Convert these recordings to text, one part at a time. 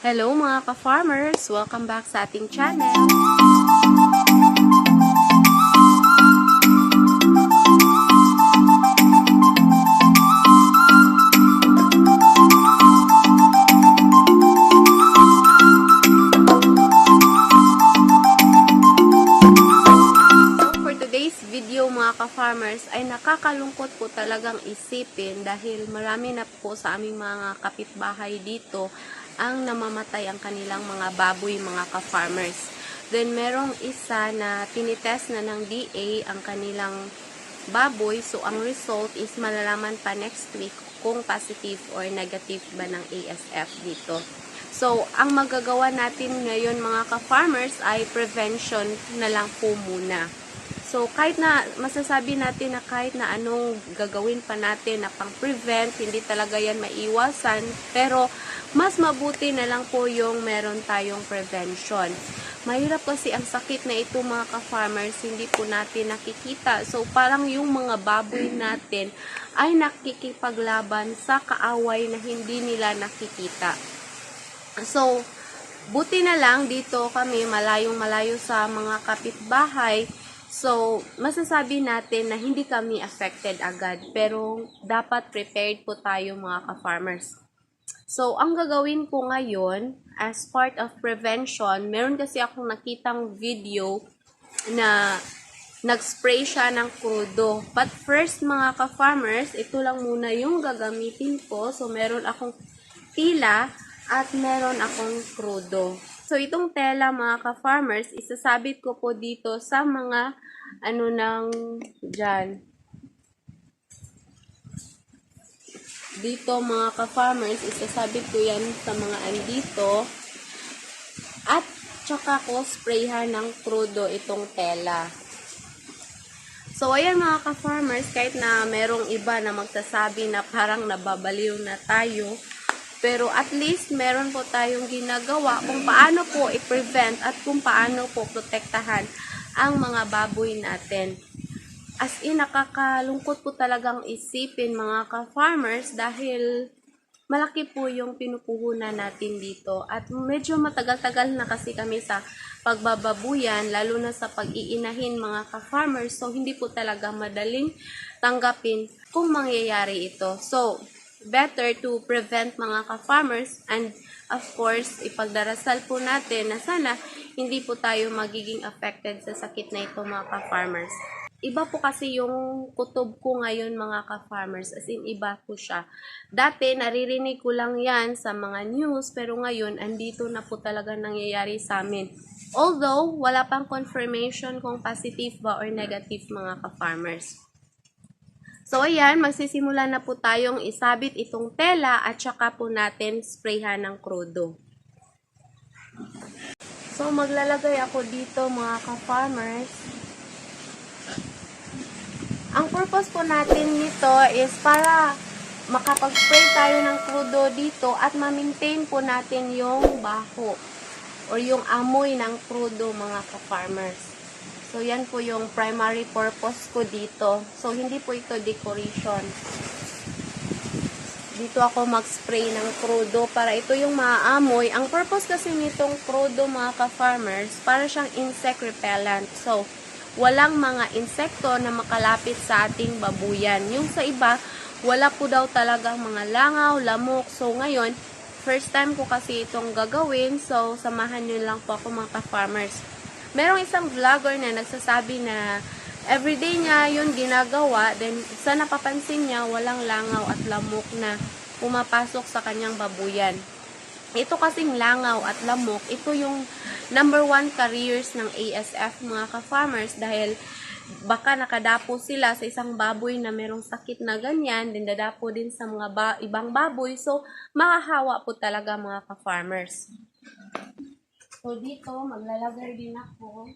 Hello mga ka-farmers! Welcome back sa ating channel. For today's video mga ka-farmers ay nakakalungkot po talagang isipin dahil marami na po sa aming mga kapitbahay dito ang namamatay ang kanilang mga baboy mga ka-farmers. Then merong isa na tinitest na ng DA ang kanilang baboy so ang result is malalaman pa next week kung positive or negative ba ng ASF dito. So, ang magagawa natin ngayon mga ka-farmers ay prevention na lang po muna. So, kahit na masasabi natin na kahit na anong gagawin pa natin na pang-prevent, hindi talaga yan maiwasan. Pero, mas mabuti na lang po yung meron tayong prevention. Mahirap kasi ang sakit na ito mga ka-farmers, hindi po natin nakikita. So, parang yung mga baboy natin ay nakikipaglaban sa kaaway na hindi nila nakikita. So, buti na lang dito kami malayong malayo sa mga kapitbahay. So, masasabi natin na hindi kami affected agad. Pero, dapat prepared po tayo mga ka-farmers. So, ang gagawin ko ngayon, as part of prevention, meron kasi akong nakitang video na nag-spray siya ng krudo. But first, mga ka-farmers, ito lang muna yung gagamitin ko. So, meron akong tila at meron akong krudo. So, itong tela, mga ka-farmers, isasabit ko po dito sa mga ano nang dyan. Dito, mga ka-farmers, isasabit ko yan sa mga andito. At, tsaka ko sprayhan ng krudo itong tela. So, ayan mga ka-farmers, kahit na merong iba na magsasabi na parang nababaliw na tayo, pero at least meron po tayong ginagawa kung paano po i-prevent at kung paano po protektahan ang mga baboy natin. As in, nakakalungkot po talagang isipin mga ka-farmers dahil malaki po yung pinupuhunan natin dito. At medyo matagal-tagal na kasi kami sa pagbababuyan, lalo na sa pag-iinahin mga ka-farmers. So, hindi po talaga madaling tanggapin kung mangyayari ito. So, better to prevent mga ka-farmers and of course, ipagdarasal po natin na sana hindi po tayo magiging affected sa sakit na ito mga ka-farmers. Iba po kasi yung kutob ko ngayon mga ka-farmers, as in iba po siya. Dati naririnig ko lang yan sa mga news, pero ngayon andito na po talaga nangyayari sa amin. Although, wala pang confirmation kung positive ba or negative mga ka-farmers. So, ayan, magsisimula na po tayong isabit itong tela at saka po natin sprayhan ng krudo. So, maglalagay ako dito mga ka-farmers. Ang purpose po natin nito is para makapag-spray tayo ng krudo dito at ma-maintain po natin yung baho or yung amoy ng krudo mga ka-farmers. So, yan po yung primary purpose ko dito. So, hindi po ito decoration. Dito ako mag-spray ng krudo para ito yung maaamoy. Ang purpose kasi nitong krudo mga ka-farmers, para siyang insect repellent. So, walang mga insekto na makalapit sa ating babuyan. Yung sa iba, wala po daw talagang mga langaw, lamok. So, ngayon, first time ko kasi itong gagawin. So, samahan nyo lang po ako mga ka-farmers. Merong isang vlogger na nagsasabi na everyday niya yun ginagawa. Then, sa napapansin niya, walang langaw at lamok na pumapasok sa kanyang babuyan. Ito kasing langaw at lamok, ito yung number one careers ng ASF mga ka-farmers dahil baka nakadapo sila sa isang baboy na merong sakit na ganyan, din dadapo din sa mga ba- ibang baboy. So, makahawa po talaga mga ka-farmers. So, dito, maglalagay din ako.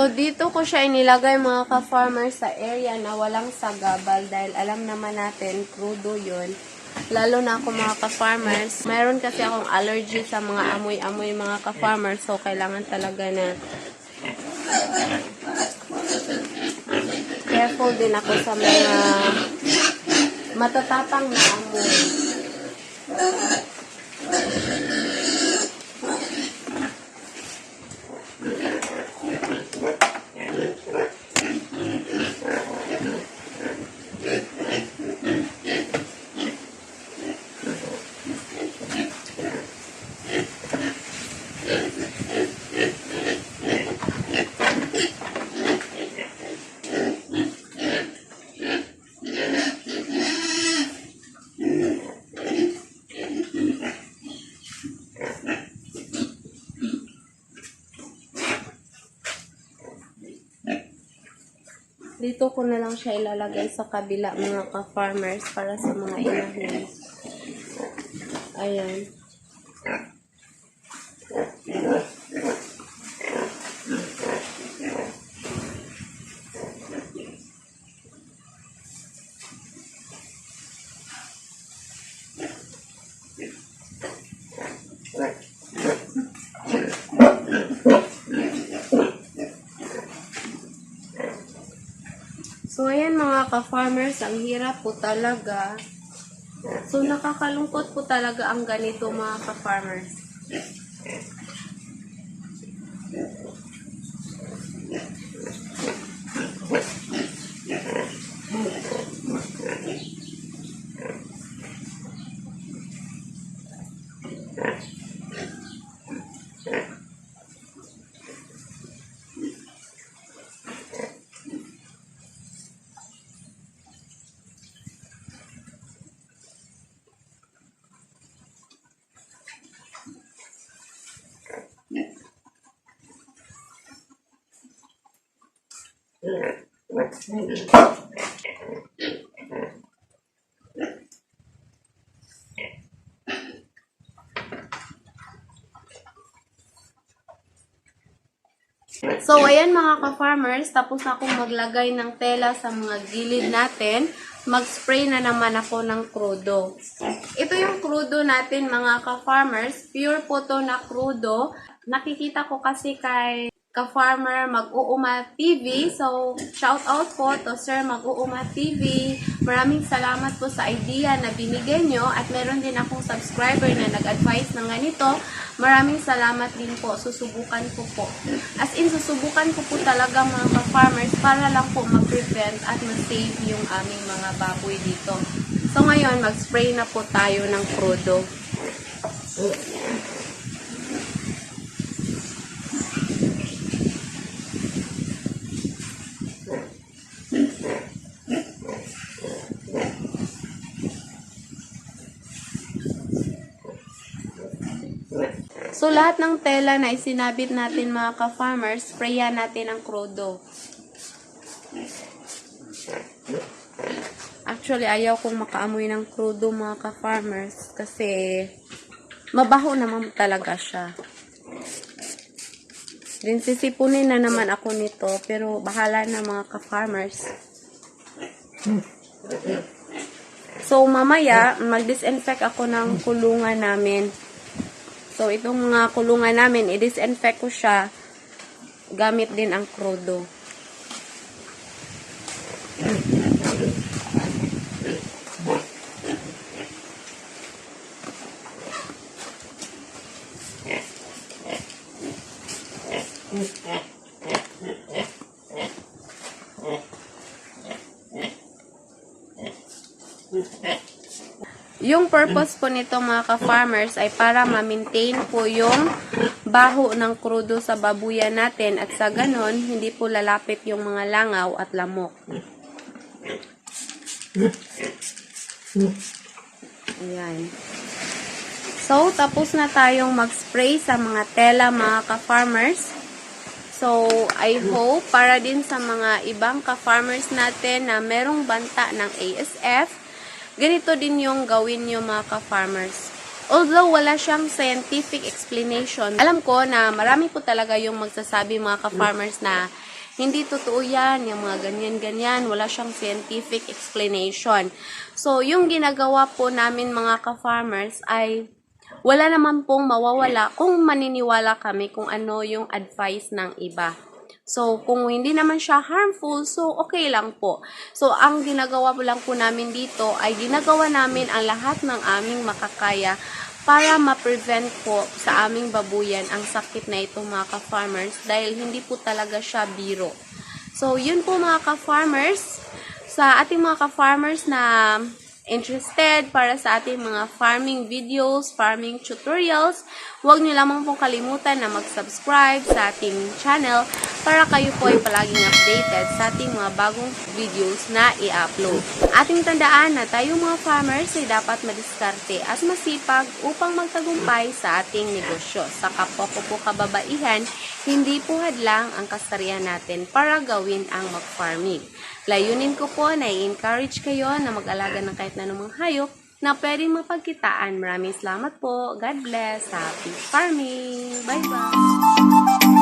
So, dito ko siya inilagay mga ka-farmer sa area na walang sagabal dahil alam naman natin, crudo yun. Lalo na ako mga ka-farmers. Mayroon kasi akong allergy sa mga amoy-amoy mga ka-farmers. So, kailangan talaga na careful din ako sa mga matatapang na amoy. Dito ko na lang siya ilalagay sa kabila mga ka-farmers para sa mga inahin. Ayan. So, ayan mga ka-farmers, ang hirap po talaga. So, nakakalungkot po talaga ang ganito mga ka-farmers. So, ayan mga ka-farmers, tapos akong maglagay ng tela sa mga gilid natin. Mag-spray na naman ako ng krudo. Ito yung krudo natin mga ka-farmers. Pure po to na krudo. Nakikita ko kasi kay ka-farmer Mag-uuma TV. So, shout out po to Sir Mag-uuma TV. Maraming salamat po sa idea na binigay nyo at meron din akong subscriber na nag-advise ng ganito. Maraming salamat din po. Susubukan ko po. As in, susubukan ko po talaga mga ka-farmers para lang po mag-prevent at ma-save yung aming mga baboy dito. So, ngayon, mag-spray na po tayo ng krudo. So, lahat ng tela na isinabit natin mga ka-farmers, sprayan natin ang krudo. Actually, ayaw kong makaamoy ng krudo mga ka-farmers kasi mabaho naman talaga siya. Din na naman ako nito pero bahala na mga ka-farmers. So, mamaya, mag-disinfect ako ng kulungan namin. So, itong mga kulungan namin, i-disinfect ko siya gamit din ang krudo. Yung purpose po nito mga ka-farmers ay para ma-maintain po yung baho ng krudo sa babuyan natin at sa ganon, hindi po lalapit yung mga langaw at lamok. Ayan. So, tapos na tayong mag-spray sa mga tela mga ka-farmers. So, I hope para din sa mga ibang ka-farmers natin na merong banta ng ASF, ganito din yung gawin nyo mga ka-farmers. Although wala siyang scientific explanation, alam ko na marami po talaga yung magsasabi mga ka-farmers na hindi totoo yan, yung mga ganyan-ganyan, wala siyang scientific explanation. So, yung ginagawa po namin mga ka-farmers ay wala naman pong mawawala kung maniniwala kami kung ano yung advice ng iba. So, kung hindi naman siya harmful, so okay lang po. So, ang ginagawa po lang po namin dito ay ginagawa namin ang lahat ng aming makakaya para ma-prevent po sa aming babuyan ang sakit na ito mga ka-farmers dahil hindi po talaga siya biro. So, yun po mga ka-farmers. Sa ating mga ka-farmers na interested para sa ating mga farming videos, farming tutorials, huwag niyo lamang pong kalimutan na mag-subscribe sa ating channel para kayo po ay palaging updated sa ating mga bagong videos na i-upload. Ating tandaan na tayo mga farmers ay dapat madiskarte at masipag upang magtagumpay sa ating negosyo. Sa kapwa po kababaihan, hindi po hadlang ang kasarian natin para gawin ang mag-farming. Layunin ko po na i-encourage kayo na mag-alaga ng kahit na anumang hayop na pwedeng mapagkitaan. Maraming salamat po. God bless. Happy farming. Bye-bye.